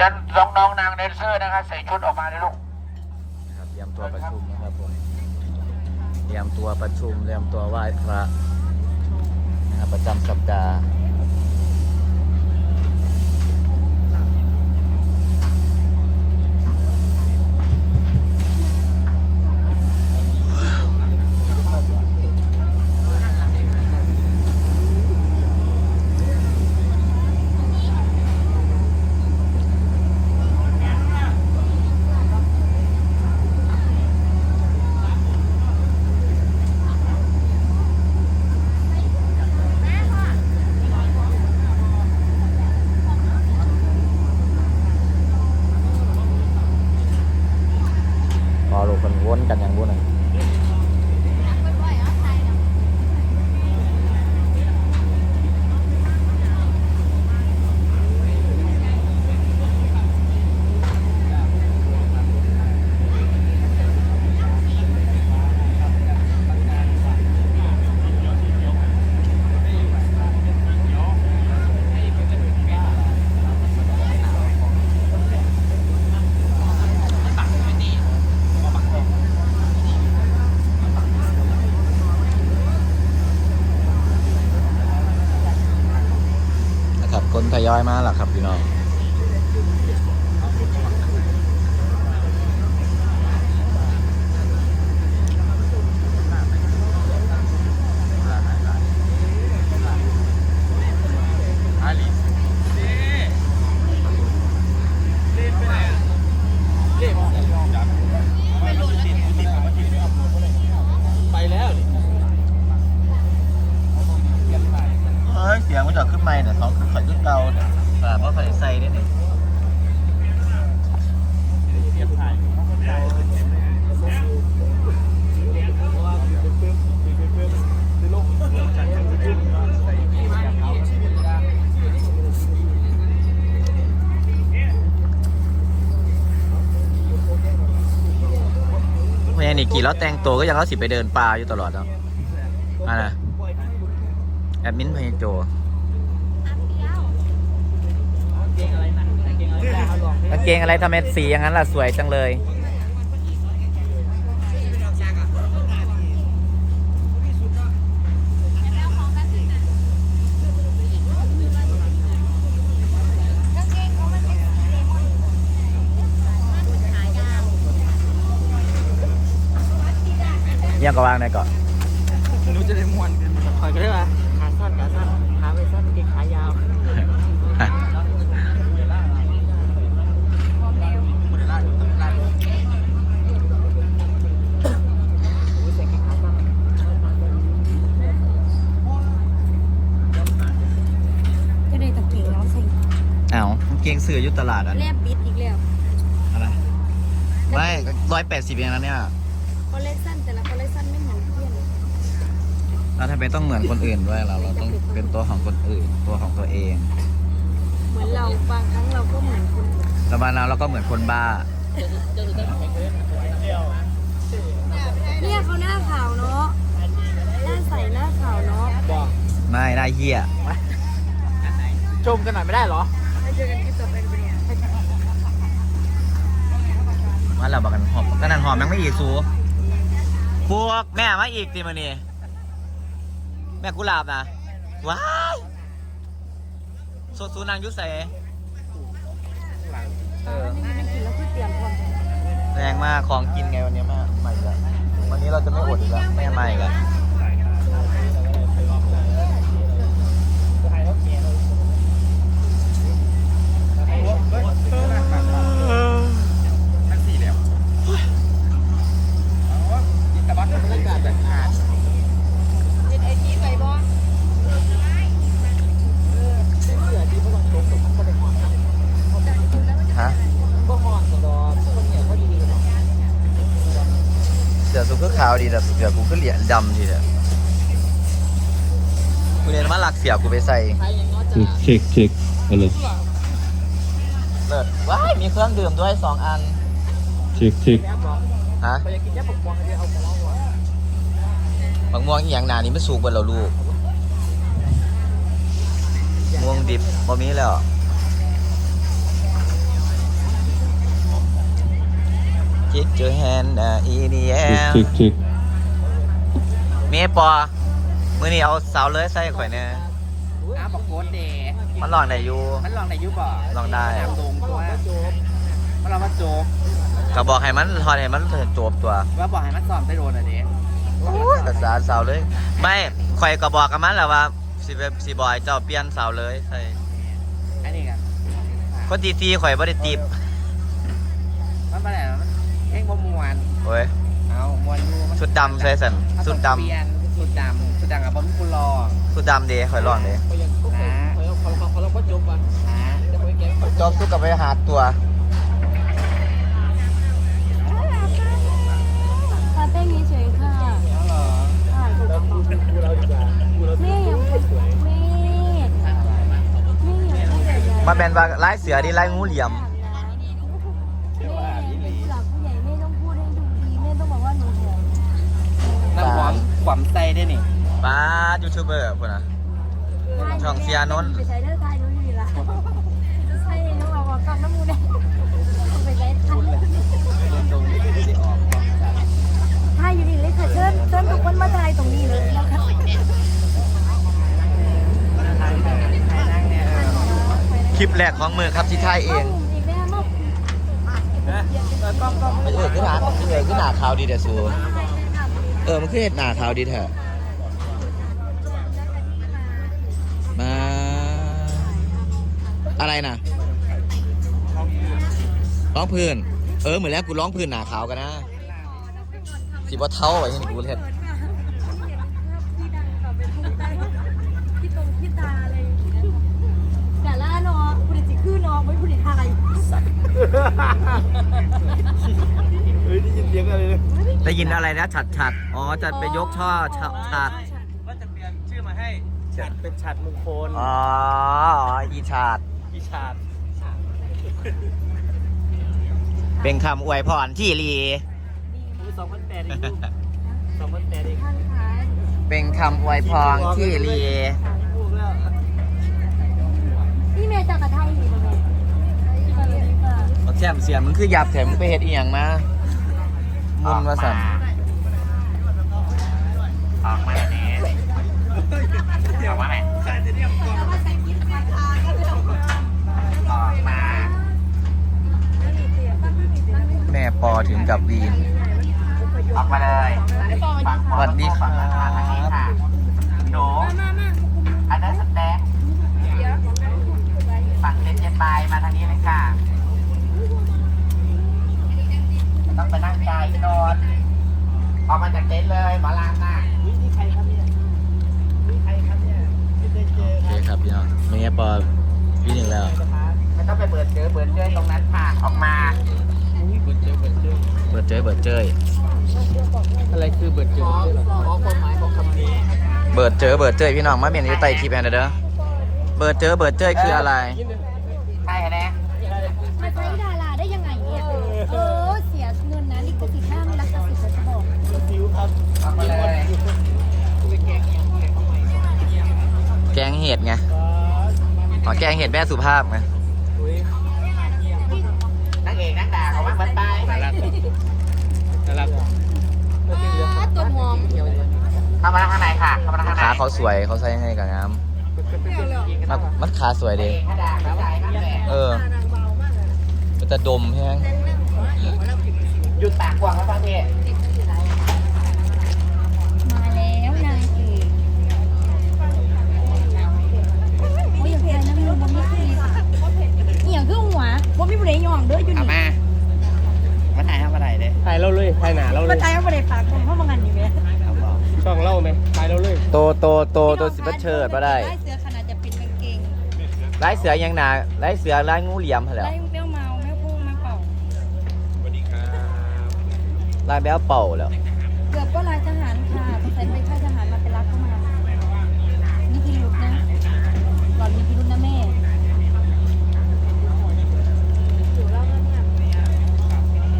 ดันน้องน้องนางเดนเซอร์นะครับใส่ชุดออกมาเลยลูกนะครับเตรียมตัวประชุมนะครับผมเตรียมตัวประชุมเตรียมตัวไหว้พระนะครับประจำสัปดาห์ พอลูกคนวนกันอย่างบุ้นอะนะครับ คนท ยอยมาหรอกครับพี่น้อง ไปแล้วนี่ เฮ้ย เสียงมันจะขึ้นไม่เนี่ยสองขึ้นข่อยขึ้นเก่าเนี่ยแต่ว่าข่อยใส่ได้เนี่ยเสียบถ่ายลูกเพราะงั้นนี่กี่แล้วแต่งตัวก็ยังเขาสิไปเดินป่าอยู่ตลอดเนาะอะนะแอดมินพยโจ เก่งอะไรหนักเก่งอะไรบ้าเอาลอง กางเกงอะไรทำไมสีอย่างนั้นล่ะสวยจังเลย ยังก็วางได้ก่อนหนูจะได้มวนกันคอยก็ได้ป่ะขาสั้นขาสั้นเก่งขายาว ก็ได้ตะเกียงแล้วใส่ เอ้ากางเกงเสื้ออยุตลาดอะแลบบิดอีกแล้วอะไรไม่ร้อยแปดสิบเองนะเนี่ยคอลเลคชันแต่ละคอลเลคชันไม่เหมือนเพื่อนเราทำไมต้องเหมือนคนอื่นด้วยเรา เราต้องเป็นตัวของคนอื่น ตัวของตัวเอง เหมือนเราบางครั้งเราก็เหมือนคนอื่นแล้วมาเราเราก็เหมือนคนบ้า เนี่ยเขาหน้าขาวเนาะหน้าใสหน้าขาวเนาะบอกไม่ได้เฮียชมกันหน่อยไม่ได้เหรอไปเจอกันคลิปต่อไปกันเนี่ยว่าเราบอกกันหอมก็นั่นหอมยังไม่อีกสูพวกแม่มาอีกตีมานี่แม่กุหลาบนะว้ายสดสูนางยุใสเออไม่กินแล้วคือเตรียมพร้อมแรงมากของกินไงวันนี้แม่มาอีกแล้ววันนี้เราจะไม่อดอีกแล้วแม่มาอีกแล้วาวดีแต่เสือกูก็เหลี่ยมดำดีเลยกูเรียนมาหลักเสียกูไปใส่ใครยังน้อยจะเช็คเช็คอะไรเลิศว้ายมีเครื่องดื่มด้วยสองอันเช็คเช็คแอบบอกฮะไปอยากกินแค่ปกป้องให้เอาของเราก่อนบางม่วงอหย่างหนานี่ไม่สูกเบนเราลูกม่วงดิบบ่มีแล้ว เจอแฮนด์อีนี่แอเช็คมเช็คเช็คเมียปอมื้อนี้เอาสาวเลยใส่ข่อยเนี่ยน้ำบอกโคตรเดย์มันลองได้อยู่ มันลองในยุบ่ลองได้ น้ำดงตัวมันเรามาโจกก็บอกให้มันทอดให้มันจบตัวว่าบอกให้มันสอนไปโดนอะเด็กภาษาสาวเลย ไม่ข่อยก็บอกกับมันแหละว่าสิแบบสิบอยเจ้าเปลี่ยนสาวเลยใส่อันนี้กันคนตีตีข่อยบ่ได้ตีบมันไปไหนมันเพ่ง บ่มวนโอ้ยเอามวนอยู่มันชุดดำใส่สันมันชุต้ดองดเปลี่ยนชุดดำชุดดำกับบอมกุลองำชุดดำเด้ข่อยลองเด้นะนะจบสุกกับไปหาตัวคาเต้นเฉยๆค่ะแล้วเหรอค่ะแม่ยังไม่แม่แม่ยังไม่ได้ยามาแบนว่าลายเสือดีลายงูเหลี่ยม น้ำหอมขวามใจได้นี่ป้ายูทูบเบอร์พุ่นน่ะช่องเสียนนท์ไปใช้เลือดไทยนู้นอยู่ละใช่น้องเอาออกกลับน้ำมูเนี่ยไปใช้ไทยเล่นตรงนี้ไม่ได้ออกขวามใจไทยอยู่ดีเลยค่ะเชิญเชิญทุกคนมาไทยตรงนี้เลยแล้วค่ะไทยนั่งเนี่ยเออคลิปแรกของมือครับที่ถ่ายเองอีกแล้วเนาะกล้องกล้องเออขึ้นหนาเออขึ้นหนาขาวดีแต่สูเออมันคือเห็ดหนาขาวดีแท้มาอะไรนะร้องพื้น เออเหมือนแล้วกูร้องพื้นหนาขาวกันนะสิบ่เท่าไว้เห็นกูเห็ดพี่ตรงพี่ตาอะไรแต่ละเนาะคุณจิคือเนาะไม่คุณไทยเฮ้ยได้ยินเสียงอะไรเลย ได้ยินอะไรนะฉัดฉัดๆอ๋อจะไปยกช่อฉัดฉัดว่าจะเปลี่ยนชื่อมาให้ฉัดเป็นฉัดมงคลอ๋ออีชาดอีชาดเป็นคำอวยพรที่รีสองพันแปดเองลูกสองพันแปดเองท่านคะเป็นคำอวยพรที่รีลูกแล้วพี่เมย์จากกระไทยอยู่ตรงไหนสวัสดีค่ะเอาแซมเสียงมันคือหยับแถมงไปเฮ็ดอีหยังมา มุนมาสั่นออกมาแหน่ออกมาแหน่ออกมาแม่ปอถึงกับวีน ออกมาเลยฝั่งขสวัสดีครับฝั่งทางนี้ค่ะ ออกมาจากเต็นท์เลยหมอลำน่ะวินี่ใครครับเนี่ยนี่ใครครับเนี่ยไม่เคยเจอโอเคครับพี่น้องแม่ปอวีนอีกแล้วไม่ต้องไปเบิดเจอเบิดเจอตรงนั้นค่ะออกมาเบิร์ดเจอเบิร์ดเจอเบิดเจยเบิดเจยอะไรคือเบิร์ดเจอเบิร์ดเจออ๋อความหมายของคำนี้เบิดเจอเบิดเจยพี่น้องมาเมียนอยู่ใต้คลิปแอนเด้อเบิดเจอเบิดเจยคืออะไรใช่ไหม มาใช้ดาราได้ยังไงเนี่ยเออเสียเงินนะลิขสิทธิ์ห้ามรักสิทธิ์จะบอก ฟิวครับ ออกมาเลย แกงเห็ดไงอ๋อแกงเห็ดแม่สุภาพไงนักเอกนักด่าเขาว่ามันไปน่ารักน่ารักตัวหอมเข้ามาข้างในค่ะเข้ามาข้างในขาเขาสวยเขาใส่ให้กับงามมันมันขาสวยดีถ้าด่าเข้าใจมากเลยเออมันจะดมแห้งหยุดปากกวางแล้วฟังพี่าแล้วนางเอกโอ้ยอย่างไรนะพี่บอมมี่คืออีหยังคือหัวบอมมี่บุเรยองเด้ออยู่ เอา นี่ มามาถ่ายทำอะไรเลย ถ่ายเราเลยถ่ายหนาเราเล มาย ตายมาได้ฝากคนเข้ามางันนี่แม่ เอาบอก ช่องเล่าไหมถ่ายเราเลย โตโตโตโตสิบัเชิดมาได้ไล่เสือขนาดจะเป็นกางเกงไล่เสือยังหนาไล่เสือไล่งูเหลี่ยมหั่นแหล้วไล่แมวเมาแมวพุ่งแมวเป่าไล่แบ้วเป่าแล้วเกือบก็ลายทหารค่ะต้องใส่ไปค่ายทหารมาเป็นรักเข้ามา นี่พิรุษนะหล่อนมีพิรุษนะแม่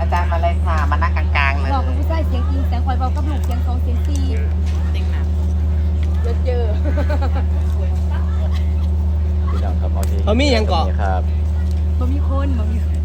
อาจารย์มาเลยค่ะ มานั่งกลางๆเลย บอกกับผู้ชายเสียงอิงเสียงคอยเบากับลูกเสียงสองเสียงสี่เจอเจอ พี่น้องครับเอาที่ เขา มีหยังเกาะนี่ครับมันมีคนมันมีอ๋อบ่มีคน